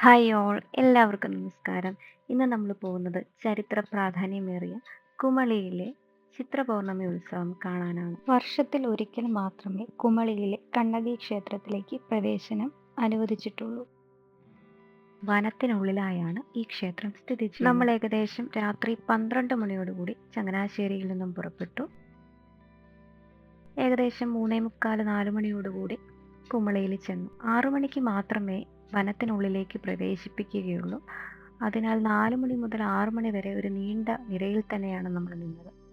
Hi all. എല്ലാവർക്കും നമസ്കാരം. ഇന്ന് നമ്മൾ പോകുന്നത് ചരിത്ര പ്രാധാന്യമേറിയ കുമളിയിലെ ചിത്രപൗർണമി ഉത്സവം കാണാനാണ്. വർഷത്തിൽ ഒരിക്കൽ മാത്രമേ കുമളിയിലെ കണ്ണകി ക്ഷേത്രത്തിലേക്ക് പ്രവേശനം അനുവദിച്ചിട്ടുള്ളൂ. വനത്തിനുള്ളിലായാണ് ഈ ക്ഷേത്രം സ്ഥിതി ചെയ്യുന്നത്. നമ്മൾ ഏകദേശം രാത്രി പന്ത്രണ്ട് മണിയോടുകൂടി ചങ്ങനാശ്ശേരിയിൽ നിന്നും പുറപ്പെട്ടു. ഏകദേശം മൂന്നേ മുക്കാൽ നാല് മണിയോടുകൂടി കുമളിയിൽ ചെന്നു. ആറു മണിക്ക് മാത്രമേ വനത്തിനുള്ളിലേക്ക് പ്രവേശിപ്പിക്കുകയുള്ളൂ. അതിനാൽ നാല് മണി മുതൽ ആറു മണി വരെ ഒരു നീണ്ട നിരയിൽ തന്നെയാണ് നമ്മൾ നിന്നത്.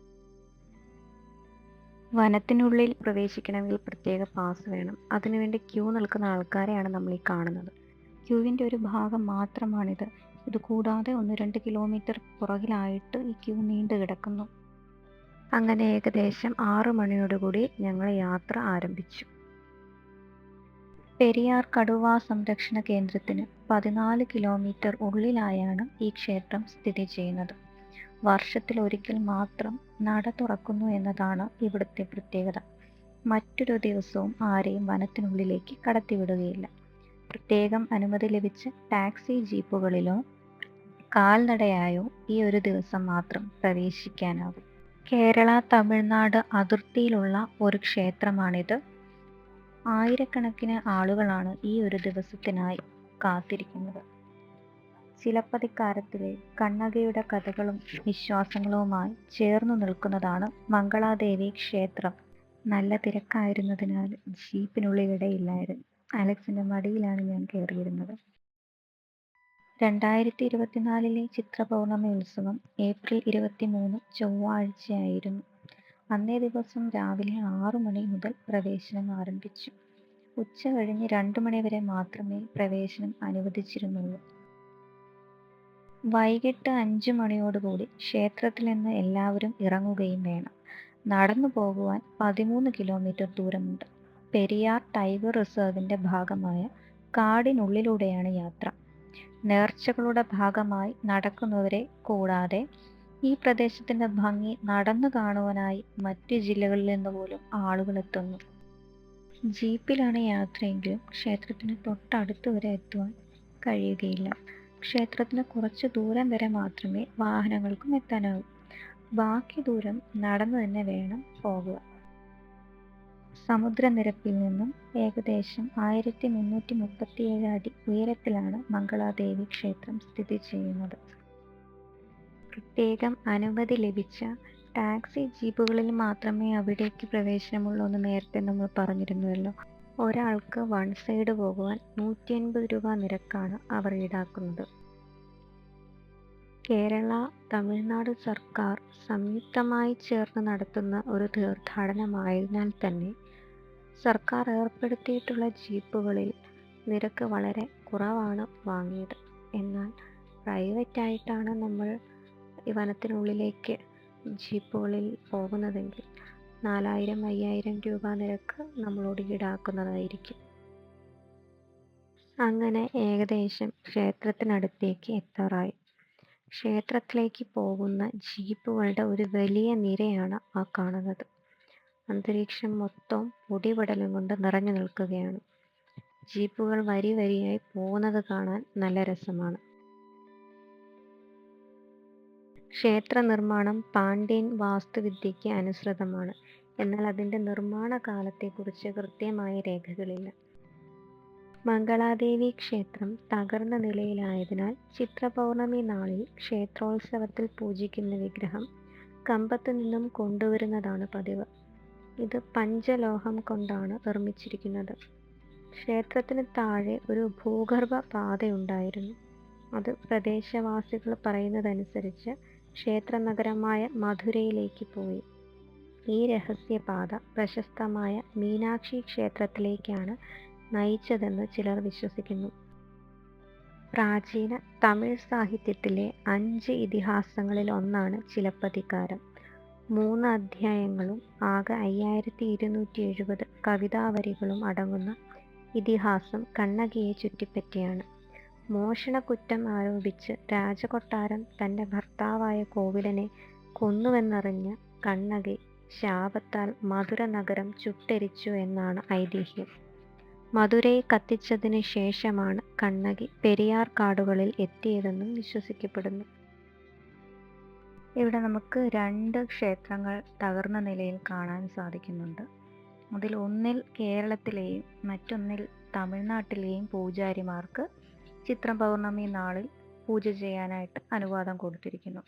വനത്തിനുള്ളിൽ പ്രവേശിക്കണമെങ്കിൽ പ്രത്യേക പാസ് വേണം. അതിനുവേണ്ടി ക്യൂ നിൽക്കുന്ന ആൾക്കാരെയാണ് നമ്മൾ ഈ കാണുന്നത്. ക്യൂവിന്റെ ഒരു ഭാഗം മാത്രമാണിത്. ഇത് കൂടാതെ ഒന്ന് രണ്ട് കിലോമീറ്റർ പുറകിലായിട്ട് ഈ ക്യൂ നീണ്ടു കിടക്കുന്നു. അങ്ങനെ ഏകദേശം ആറു മണിയോടുകൂടി ഞങ്ങൾ യാത്ര ആരംഭിച്ചു. പെരിയാർ കടുവാ സംരക്ഷണ കേന്ദ്രത്തിന് പതിനാല് കിലോമീറ്റർ ഉള്ളിലായാണ് ഈ ക്ഷേത്രം സ്ഥിതി ചെയ്യുന്നത്. വർഷത്തിൽ ഒരിക്കൽ മാത്രം നട തുറക്കുന്നു എന്നതാണ് ഇവിടുത്തെ പ്രത്യേകത. മറ്റൊരു ദിവസവും ആരെയും വനത്തിനുള്ളിലേക്ക് കടത്തിവിടുകയില്ല. പ്രത്യേകം അനുമതി ലഭിച്ച ടാക്സി ജീപ്പുകളിലോ കാൽനടയായോ ഈ ഒരു ദിവസം മാത്രം പ്രവേശിക്കാനാകും. കേരള തമിഴ്നാട് അതിർത്തിയിലുള്ള ഒരു ക്ഷേത്രമാണിത്. ആയിരക്കണക്കിന് ആളുകളാണ് ഈ ഒരു ദിവസത്തിനായി കാത്തിരിക്കുന്നത്. ചിലപ്പതിക്കാരത്തിലെ കണ്ണകയുടെ കഥകളും വിശ്വാസങ്ങളുമായി ചേർന്നു നിൽക്കുന്നതാണ് മംഗളാദേവി ക്ഷേത്രം. നല്ല തിരക്കായിരുന്നതിനാൽ ജീപ്പിനുള്ളിൽ ഇടയില്ലായിരുന്നു. അലക്സിന്റെ മടിയിലാണ് ഞാൻ കയറിയിരുന്നത്. രണ്ടായിരത്തി ഇരുപത്തിനാലിലെ ചിത്രപൗർണമി ഉത്സവം ഏപ്രിൽ ഇരുപത്തി മൂന്ന് ചൊവ്വാഴ്ചയായിരുന്നു. അന്നേ ദിവസം രാവിലെ ആറു മണി മുതൽ പ്രവേശനം ആരംഭിച്ചു. ഉച്ച കഴിഞ്ഞ് രണ്ടു മണി വരെ മാത്രമേ പ്രവേശനം അനുവദിച്ചിരുന്നുള്ളൂ. വൈകിട്ട് അഞ്ചു മണിയോടുകൂടി ക്ഷേത്രത്തിൽ നിന്ന് എല്ലാവരും ഇറങ്ങുകയും വേണം. നടന്നു പോകുവാൻ പതിമൂന്ന് കിലോമീറ്റർ ദൂരമുണ്ട്. പെരിയാർ ടൈഗർ റിസർവിന്റെ ഭാഗമായ കാടിനുള്ളിലൂടെയാണ് യാത്ര. നേർച്ചകളുടെ ഭാഗമായി നടക്കുന്നവരെ കൂടാതെ ഈ പ്രദേശത്തിന്റെ ഭംഗി നടന്നു കാണുവാനായി മറ്റു ജില്ലകളിൽ നിന്ന് പോലും ആളുകൾ എത്തുന്നു. ജീപ്പിലാണ് യാത്രയെങ്കിലും ക്ഷേത്രത്തിന് തൊട്ടടുത്ത് വരെ എത്തുവാൻ കഴിയുകയില്ല. ക്ഷേത്രത്തിന് കുറച്ച് ദൂരം വരെ മാത്രമേ വാഹനങ്ങൾക്കും എത്താനാവൂ. ബാക്കി ദൂരം നടന്നു തന്നെ വേണം പോകുക സമുദ്രനിരപ്പിൽ നിന്നും ഏകദേശം ആയിരത്തി മുന്നൂറ്റി മുപ്പത്തിയേഴ് അടി ഉയരത്തിലാണ് മംഗളാദേവി ക്ഷേത്രം സ്ഥിതി ചെയ്യുന്നത്. പ്രത്യേകം അനുമതി ലഭിച്ച ടാക്സി ജീപ്പുകളിൽ മാത്രമേ അവിടേക്ക് പ്രവേശനമുള്ളൂ എന്ന് നേരത്തെ നമ്മൾ പറഞ്ഞിരുന്നുവല്ലോ. ഒരാൾക്ക് വൺ സൈഡ് പോകുവാൻ നൂറ്റി അൻപത് രൂപ നിരക്കാണ് അവർ ഈടാക്കുന്നത്. കേരള തമിഴ്നാട് സർക്കാർ സംയുക്തമായി ചേർന്ന് നടത്തുന്ന ഒരു തീർത്ഥാടനമായതിനാൽ തന്നെ സർക്കാർ ഏർപ്പെടുത്തിയിട്ടുള്ള ജീപ്പുകളിൽ നിരക്ക് വളരെ കുറവാണ് വാങ്ങിയത്. എന്നാൽ പ്രൈവറ്റ് ആയിട്ടാണ് നമ്മൾ ഈ വനത്തിനുള്ളിലേക്ക് ജീപ്പുകളിൽ പോകുന്നതെങ്കിൽ നാലായിരം അയ്യായിരം രൂപ നിരക്ക് നമ്മളോട് ഈടാക്കുന്നതായിരിക്കും. അങ്ങനെ ഏകദേശം ക്ഷേത്രത്തിനടുത്തേക്ക് എത്താറായി. ക്ഷേത്രത്തിലേക്ക് പോകുന്ന ജീപ്പുകളുടെ ഒരു വലിയ നിരയാണ് ആ കാണുന്നത്. അന്തരീക്ഷം മൊത്തം പൊടിപടലം കൊണ്ട് നിറഞ്ഞു നിൽക്കുകയാണ്. ജീപ്പുകൾ വരി വരിയായി പോകുന്നത് കാണാൻ നല്ല രസമാണ്. ക്ഷേത്ര നിർമ്മാണം പാണ്ഡ്യൻ വാസ്തുവിദ്യയ്ക്ക് അനുസൃതമാണ്. എന്നാൽ അതിന്റെ നിർമ്മാണ കാലത്തെക്കുറിച്ച് കൃത്യമായ രേഖകളില്ല. മംഗളാദേവി ക്ഷേത്രം തകർന്ന നിലയിലായതിനാൽ ചിത്രപൗർണമി നാളിൽ ക്ഷേത്രോത്സവത്തിൽ പൂജിക്കുന്ന വിഗ്രഹം കമ്പത്തു നിന്നും കൊണ്ടുവരുന്നതാണ് പതിവ്. ഇത് പഞ്ചലോഹം കൊണ്ടാണ് നിർമ്മിച്ചിരിക്കുന്നത്. ക്ഷേത്രത്തിന് താഴെ ഒരു ഭൂഗർഭ പാതയുണ്ടായിരുന്നു അത് പ്രദേശവാസികൾ പറയുന്നതനുസരിച്ച് ക്ഷേത്ര നഗരമായ മധുരയിലേക്ക് പോയി. ഈ രഹസ്യപാത പ്രശസ്തമായ മീനാക്ഷി ക്ഷേത്രത്തിലേക്കാണ് നയിച്ചതെന്ന് ചിലർ വിശ്വസിക്കുന്നു. പ്രാചീന തമിഴ് സാഹിത്യത്തിലെ അഞ്ച് ഇതിഹാസങ്ങളിൽ ഒന്നാണ് ചിലപ്പതികാരം. മൂന്ന് അധ്യായങ്ങളും ആകെ അയ്യായിരത്തി ഇരുന്നൂറ്റി എഴുപത് കവിതാവരികളും അടങ്ങുന്ന ഇതിഹാസം കണ്ണകിയെ ചുറ്റിപ്പറ്റിയാണ്. മോഷണക്കുറ്റം ആരോപിച്ച് രാജകൊട്ടാരം തന്റെ ഭർത്താവായ കോവിലനെ കൊന്നുവെന്നറിഞ്ഞ കണ്ണകി ശാപത്താൽ മധുര നഗരം ചുട്ടരിച്ചു എന്നാണ് ഐതിഹ്യം. മധുരയെ കത്തിച്ചതിന് ശേഷമാണ് കണ്ണകി പെരിയാർ കാടുകളിൽ എത്തിയതെന്നും വിശ്വസിക്കപ്പെടുന്നു. ഇവിടെ നമുക്ക് രണ്ട് ക്ഷേത്രങ്ങൾ തകർന്ന നിലയിൽ കാണാൻ സാധിക്കുന്നുണ്ട്. അതിൽ ഒന്നിൽ കേരളത്തിലെയും മറ്റൊന്നിൽ തമിഴ്നാട്ടിലെയും പൂജാരിമാർക്ക് ചിത്ര പൗർണമി നാളിൽ പൂജ ചെയ്യാനായിട്ട് അനുവാദം കൊടുത്തിരിക്കുന്നു.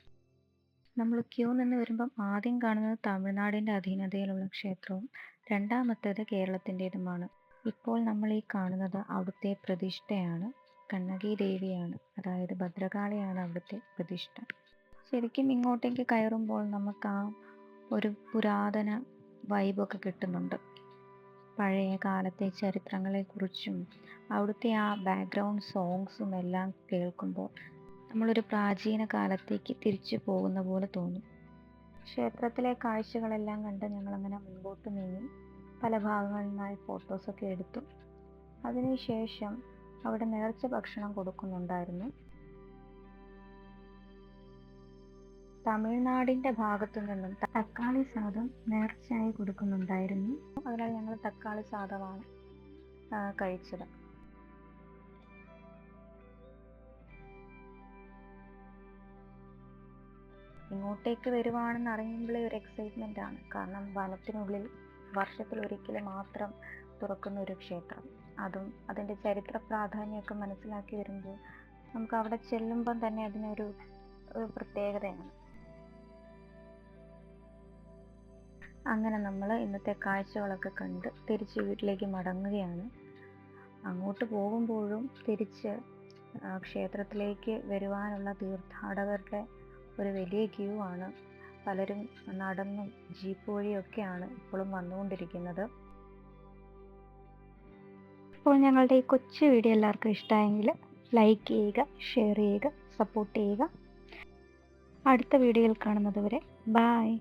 നമ്മൾ ക്യൂ നിന്ന് വരുമ്പം ആദ്യം കാണുന്നത് തമിഴ്നാടിന്റെ അധീനതയിലുള്ള ക്ഷേത്രവും രണ്ടാമത്തേത് കേരളത്തിന്റെതുമാണ്. ഇപ്പോൾ നമ്മൾ ഈ കാണുന്നത് അവിടുത്തെ പ്രതിഷ്ഠയാണ് കണ്ണകി ദേവിയാണ്. അതായത് ഭദ്രകാളിയാണ് അവിടുത്തെ പ്രതിഷ്ഠ. ശരിക്കും ഇങ്ങോട്ടേക്ക് കയറുമ്പോൾ നമുക്ക് ആ ഒരു പുരാതന വൈബൊക്കെ കിട്ടുന്നുണ്ട്. പഴയ കാലത്തെ ചരിത്രങ്ങളെക്കുറിച്ചും അവിടുത്തെ ആ ബാക്ക്ഗ്രൗണ്ട് സോങ്സും എല്ലാം കേൾക്കുമ്പോൾ നമ്മളൊരു പ്രാചീന കാലത്തേക്ക് തിരിച്ചു പോകുന്ന പോലെ തോന്നും. ക്ഷേത്രത്തിലെ കാഴ്ചകളെല്ലാം കണ്ട് ഞങ്ങളങ്ങനെ മുൻപോട്ട് നീങ്ങി പല ഭാഗങ്ങളിൽ നിന്നായി ഫോട്ടോസൊക്കെ എടുത്തു. അതിനുശേഷം അവിടെ നേർച്ച ഭക്ഷണം കൊടുക്കുന്നുണ്ടായിരുന്നു. തമിഴ്നാടിന്റെ ഭാഗത്തു നിന്നും തക്കാളി സാദം നേർച്ചയായി കൊടുക്കുന്നുണ്ടായിരുന്നു. അതിനാൽ ഞങ്ങൾ തക്കാളി സാദമാണ് കഴിച്ചത്. ഇങ്ങോട്ടേക്ക് വരുവാണെന്ന് അറിയുമ്പോഴേ ഒരു എക്സൈറ്റ്മെന്റ് ആണ്. കാരണം വനത്തിനുള്ളിൽ വർഷത്തിൽ ഒരിക്കൽ മാത്രം തുറക്കുന്ന ഒരു ക്ഷേത്രം. അതും അതിന്റെ ചരിത്ര പ്രാധാന്യമൊക്കെ മനസ്സിലാക്കി വരുമ്പോൾ നമുക്ക് അവിടെ ചെല്ലുമ്പം തന്നെ അതിനൊരു പ്രത്യേകതയാണ്. അങ്ങനെ നമ്മൾ ഇന്നത്തെ കാഴ്ചകളൊക്കെ കണ്ട് തിരിച്ച് വീട്ടിലേക്ക് മടങ്ങുകയാണ്. അങ്ങോട്ട് പോകുമ്പോഴും തിരിച്ച് ക്ഷേത്രത്തിലേക്ക് വരുവാനുള്ള തീർത്ഥാടകരുടെ ഒരു വലിയ ക്യൂ ആണ്. പലരും നടന്നും ജീപ്പ് വഴിയൊക്കെയാണ് ഇപ്പോഴും വന്നുകൊണ്ടിരിക്കുന്നത്. അപ്പോൾ ഞങ്ങളുടെ ഈ കൊച്ചു വീഡിയോ എല്ലാവർക്കും ഇഷ്ടമായെങ്കിൽ ലൈക്ക് ചെയ്യുക ഷെയർ ചെയ്യുക സപ്പോർട്ട് ചെയ്യുക. അടുത്ത വീഡിയോയിൽ കാണുന്നതുവരെ ബായ്